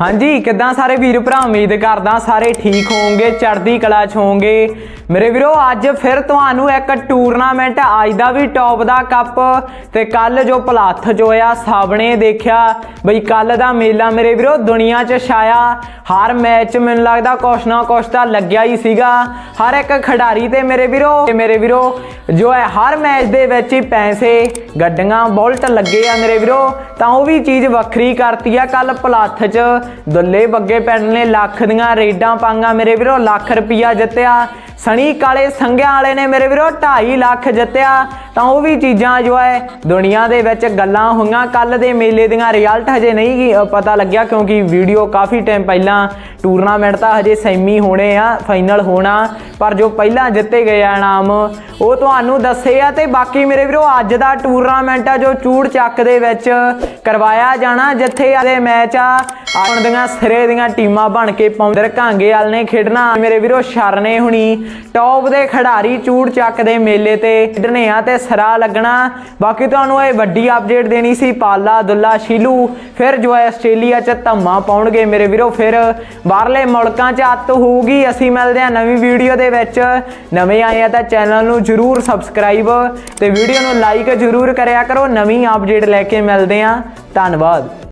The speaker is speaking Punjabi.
ਹਾਂਜੀ, ਕਿੱਦਾਂ ਸਾਰੇ ਵੀਰ ਭਰਾ? ਉਮੀਦ ਕਰਦਾ ਸਾਰੇ ਠੀਕ ਹੋਵੋਗੇ, ਚੜ੍ਹਦੀ ਕਲਾ 'ਚ ਹੋਵੋਗੇ। ਮੇਰੇ ਵੀਰੋ, ਅੱਜ ਫਿਰ ਤੁਹਾਨੂੰ ਇੱਕ ਟੂਰਨਾਮੈਂਟ ਅੱਜ ਦਾ ਵੀ ਟੌਪ ਦਾ ਕੱਪ ਤੇ ਕੱਲ ਜੋ ਪਲਾਥ ਚ ਸਾਬਣੇ ਦੇਖਿਆ। ਬਈ ਕੱਲ ਦਾ ਮੇਲਾ ਮੇਰੇ ਵੀਰੋ, ਦੁਨੀਆ 'ਚ ਛਾਇਆ। ਹਰ ਮੈਚ ਮੈਨੂੰ ਲੱਗਦਾ ਕੁਛ ਨਾ ਕੁਛ ਤਾਂ ਲੱਗਿਆ ਹੀ ਸੀਗਾ। ਹਰ ਇੱਕ ਖਿਡਾਰੀ ਤੇ ਮੇਰੇ ਵੀਰੋ, ਤੇ ਮੇਰੇ ਵੀਰੋ, ਜੋ ਹੈ, ਹਰ ਮੈਚ ਦੇ ਵਿੱਚ ਹੀ ਪੈਸੇ, ਗੱਡੀਆਂ, ਬੁਲਟ ਲੱਗੇ ਆ ਮੇਰੇ ਵੀਰੋ। ਤਾਂ ਉਹ ਵੀ ਚੀਜ਼ ਵੱਖਰੀ ਕਰਤੀ ਆ ਕੱਲ ਪਲਾਥ 'ਚ। ਦੁੱਲੇ ਬੱਗੇ ਪੈਣ ਨੇ ਲੱਖ ਦੀਆਂ ਰੇਡਾਂ ਪਾਂਗਾ ਮੇਰੇ ਵੀਰੋ, ਲੱਖ ਰੁਪਈਆ ਜਿੱਤਿਆ। ਸਣੀ ਕਾਲੇ ਸੰਘਿਆਂ ਵਾਲੇ ਨੇ ਮੇਰੇ ਵੀਰੋ 2.5 ਲੱਖ ਜਿੱਤਿਆ। ਤਾਂ ਉਹ ਵੀ ਚੀਜ਼ਾਂ ਜੋ ਹੈ, ਦੁਨੀਆ ਦੇ ਵਿੱਚ ਗੱਲਾਂ ਹੋਈਆਂ। ਕੱਲ ਦੇ ਮੇਲੇ ਦੀਆਂ ਰਿਜ਼ਲਟ ਹਜੇ ਨਹੀਂ ਪਤਾ ਲੱਗਿਆ ਕਿਉਂਕਿ ਵੀਡੀਓ ਕਾਫੀ ਟਾਈਮ ਪਹਿਲਾਂ ਟੂਰਨਾਮੈਂਟ ਤਾਂ ਹਜੇ ਸੈਮੀ ਹੋਣੇ ਆ ਫਾਈਨਲ ਹੋਣਾ। ਪਰ ਜੋ ਪਹਿਲਾਂ ਜਿੱਤੇ ਗਏ ਆ ਇਨਾਮ, ਉਹ ਤੁਹਾਨੂੰ ਦੱਸੇ ਆ ਤੇ ਬਾਕੀ ਮੇਰੇ ਵੀਰੋ ਅੱਜ ਦਾ ਟੂਰਨਾਮੈਂਟ ਆ ਜੋ ਚੂੜ ਚੱਕ ਦੇ ਵਿੱਚ ਕਰਵਾਇਆ ਜਾਣਾ, ਜਿੱਥੇ ਆਦੇ ਮੈਚ ਆ। ਆਉਣ ਦੀਆਂ ਸਿਰੇ ਦੀਆਂ ਟੀਮਾਂ ਬਣ ਕੇ ਪੌਂਦਰ ਘਾਂਗੇ ਵਾਲ ਨੇ ਖੇਡਣਾ। ਮੇਰੇ ਵੀਰੋ, ਸ਼ਰਨੇ ਹੁਣੀ। ਟੌਪ ਦੇ ਖਿਡਾਰੀ ਚੂੜ ਚੱਕ ਦੇ ਮੇਲੇ ਤੇ ਖੇਡਣੇ ਆ ਤੇ ਸਰਾ ਲੱਗਣਾ। ਬਾਕੀ ਤੁਹਾਨੂੰ ਇਹ ਵੱਡੀ ਅਪਡੇਟ ਦੇਣੀ ਸੀ, ਪਾਲਾ, ਦੁੱਲਾ, ਸ਼ੀਲੂ। ਫਿਰ ਜੋ ਹੈ ਆਸਟ੍ਰੇਲੀਆ ਚ ਧੰਮਾ ਪਾਉਣਗੇ। ਮੇਰੇ ਵੀਰੋ, ਫਿਰ ਬਾਹਰਲੇ ਮੁਲਕਾਂ ਚ ਅੱਤ ਹੋਊਗੀ। ਅਸੀਂ ਮਿਲਦੇ ਆ ਨਵੀਂ ਵੀਡੀਓ ਦੇ ਵਿੱਚ। ਨਵੇਂ ਆਏ ਆ ਤਾਂ ਚੈਨਲ ਨੂੰ ਜਰੂਰ ਸਬਸਕ੍ਰਾਈਬ ਤੇ ਵੀਡੀਓ ਨੂੰ ਲਾਈਕ ਜਰੂਰ ਕਰਿਆ ਕਰੋ। ਨਵੀਂ ਅਪਡੇਟ ਲੈ ਕੇ ਮਿਲਦੇ ਆ ਧੰਨਵਾਦ।